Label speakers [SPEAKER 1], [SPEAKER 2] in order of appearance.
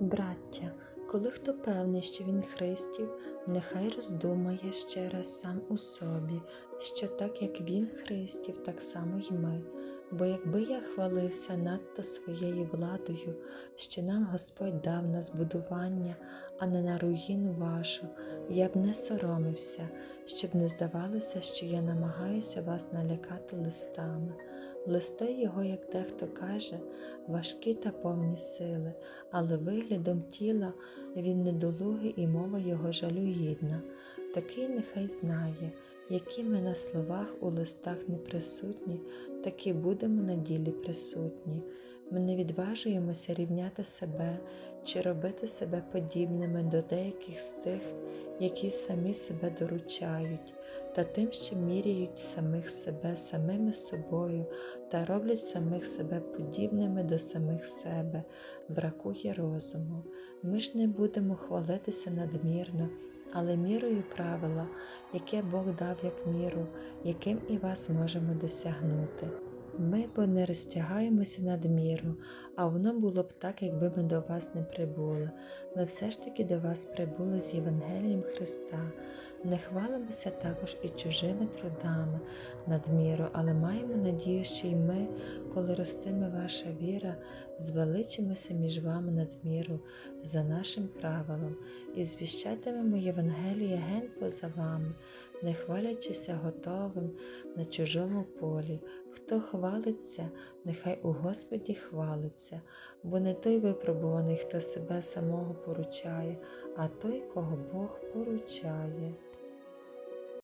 [SPEAKER 1] Браття, коли хто певний, що він Христів, нехай роздумає ще раз сам у собі, що так як він Христів, так само й ми. Бо якби я хвалився надто своєю владою, що нам Господь дав на збудування, а не на руїну вашу, я б не соромився, щоб не здавалося, що я намагаюся вас налякати листами. Листи його, як дехто каже, важкі та повні сили, але виглядом тіла він недолугий і мова його жалюгідна. Такий нехай знає, які ми на словах у листах не присутні, такі будемо на ділі присутні. Ми не відважуємося рівняти себе чи робити себе подібними до деяких з тих, які самі себе доручають, та тим, що міряють самих себе самими собою та роблять самих себе подібними до самих себе, бракує розуму. Ми ж не будемо хвалитися надмірно, але мірою правила, яке Бог дав як міру, яким і вас можемо досягнути. Ми бо не розтягаємося надміру, а воно було б так, якби ми до вас не прибули. Ми все ж таки до вас прибули з Євангелієм Христа. Не хвалимося також і чужими трудами надміру, але маємо надію, що й ми, коли ростиме ваша віра, звеличимося між вами надміру за нашим правилом і звіщатимемо Євангеліє ген поза вами, не хвалячися готовим на чужому полі. Хто хвалиться, нехай у Господі хвалиться, бо не той випробуваний, хто себе самого поручає, а той, кого Бог поручає.